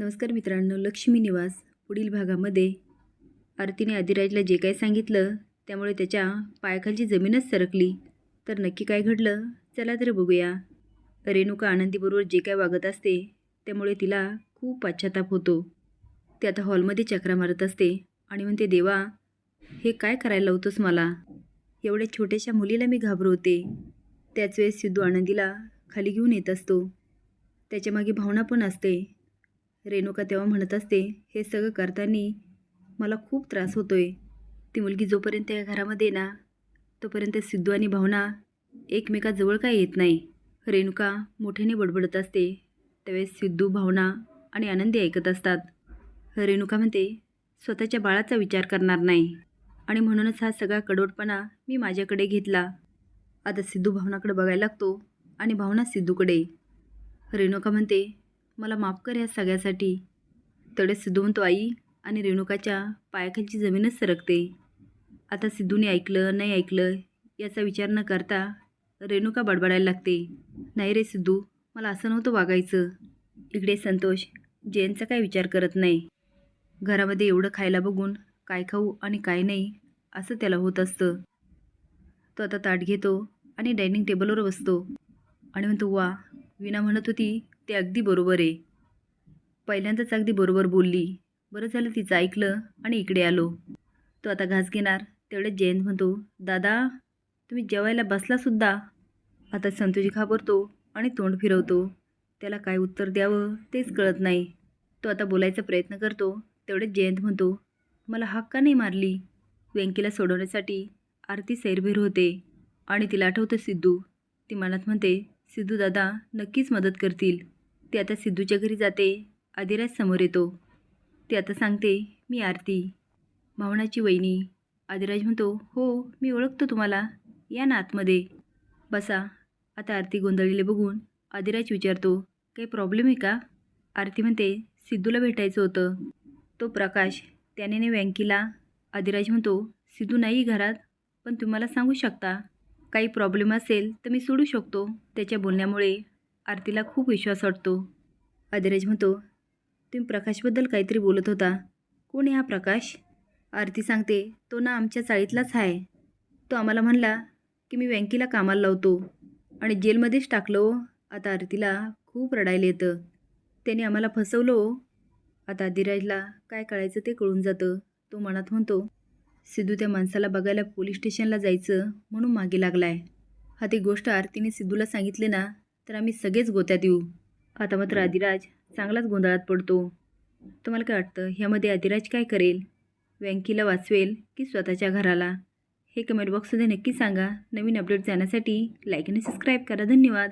नमस्कार मित्रांनो लक्ष्मी निवास पुढील भागामध्ये. आरतीने आदिराजला जे काय सांगितलं त्यामुळे त्याच्या पायाखालची जमीनच सरकली. तर नक्की काय घडलं? चला तर बघूया. रेणुका आनंदीबरोबर जे काय वागत असते त्यामुळे तिला खूप पाश्चाताप होतो. ते आता हॉलमध्ये चक्रा मारत असते आणि म्हणते देवा हे काय करायला लावतोस मला? एवढ्या छोट्याशा मुलीला मी घाबरवते. त्याच वेळेस सिद्धू आनंदीला खाली घेऊन येत असतो. त्याच्यामागे भावना पण असते. रेणुका तेव्हा म्हणत असते हे सगळं करताना मला खूप त्रास होतो आहे ती मुलगी जोपर्यंत या घरामध्ये ना तोपर्यंत सिद्धू आणि भावना एकमेकाजवळ काय येत नाही. रेणुका मोठ्याने बडबडत असते. त्यावेळेस सिद्धू भावना आणि आनंदी ऐकत असतात. रेणुका म्हणते स्वतःच्या बाळाचा विचार करणार नाही. आणि म्हणूनच हा सगळा कडवटपणा मी माझ्याकडे घेतला. आता सिद्धू भावनाकडे बघायला लागतो आणि भावना सिद्धूकडे. रेणुका म्हणते मला माफ कर या सगळ्यासाठी. तडे सिद्धू म्हणतो आई आणि रेणुकाच्या पायाखालची जमीनच सरकते. आता सिद्धूने ऐकलं नाही ऐकलं याचा विचार न करता रेणुका बडबडायला लागते. नाही रे सिद्धू मला असं नव्हतं वागायचं. इकडे संतोष जयंतचा काय विचार करत नाही. घरामध्ये एवढं खायला बघून काय खाऊ आणि काय नाही असं त्याला होत असतं. तो आता ताट घेतो आणि डायनिंग टेबलवर बसतो. आणि म्हणतो वा विना म्हणत होती ते अगदी बरोबर आहे. पहिल्यांदाच अगदी बरोबर बोलली. बरं झालं तिचं ऐकलं आणि इकडे आलो. तो आता घास घेणार. तेवढ्यात जयंत म्हणतो दादा तुम्ही जेवायला बसलासुद्धा आता संतोषी घाबरतो आणि तोंड फिरवतो. त्याला काय उत्तर द्यावं तेच कळत नाही. तो आता बोलायचा प्रयत्न करतो. तेवढ्यात जयंत म्हणतो मला हाक का नाही मारली? व्यंकीला सोडवण्यासाठी आरती सैरभैर होते आणि तिला आठवतं सिद्धू. ती मनात म्हणते सिद्धू दादा नक्कीच मदत करतील. ती आता सिद्धूच्या घरी जाते. आदिराज समोर येतो. ती आता सांगते मी आरती. भावनाची वहिनी. आदिराज म्हणतो हो मी ओळखतो तुम्हाला. या ना आतमध्ये. बसा. आता आरती गोंधळीले बघून आदिराज विचारतो काही प्रॉब्लेम आहे का? आरती म्हणते सिद्धूला भेटायचं होतं. तो प्रकाश त्याने व्यंकीला. आदिराज म्हणतो सिद्धू नाही घरात पण तुम्हाला सांगू शकता. काही प्रॉब्लेम असेल तर मी सोडू शकतो. त्याच्या बोलण्यामुळे आरतीला खूप विश्वास वाटतो. आदिराज म्हणतो तुम्ही प्रकाशबद्दल काहीतरी बोलत होता. कोण आहे हा प्रकाश? आरती सांगते तो ना आमच्या चाळीतलाच आहे. तो आम्हाला म्हणला की मी व्यंकीला कामाला लावतो आणि जेलमध्येच टाकलो हो. आता आरतीला खूप रडायला येतं. त्याने आम्हाला फसवलं हो. आता आदिराजला काय कळायचं ते कळून जातं. तो मनात म्हणतो सिद्धू त्या माणसाला बघायला पोलीस स्टेशनला जायचं म्हणून मागे लागलाय. हा ती गोष्ट आरतीने सिद्धूला सांगितली ना तर आम्ही सगळेच गोत्यात येऊ आता मात्र आदिराज चांगलाच गोंधळात पडतो. तुम्हाला काय वाटतं? ह्यामध्ये आदिराज काय करेल? व्यंकीला वाचवेल की स्वतःच्या घराला? हे कमेंट बॉक्समध्ये नक्की सांगा. नवीन अपडेट जाण्यासाठी लाईक आणि सबस्क्राईब करा. धन्यवाद.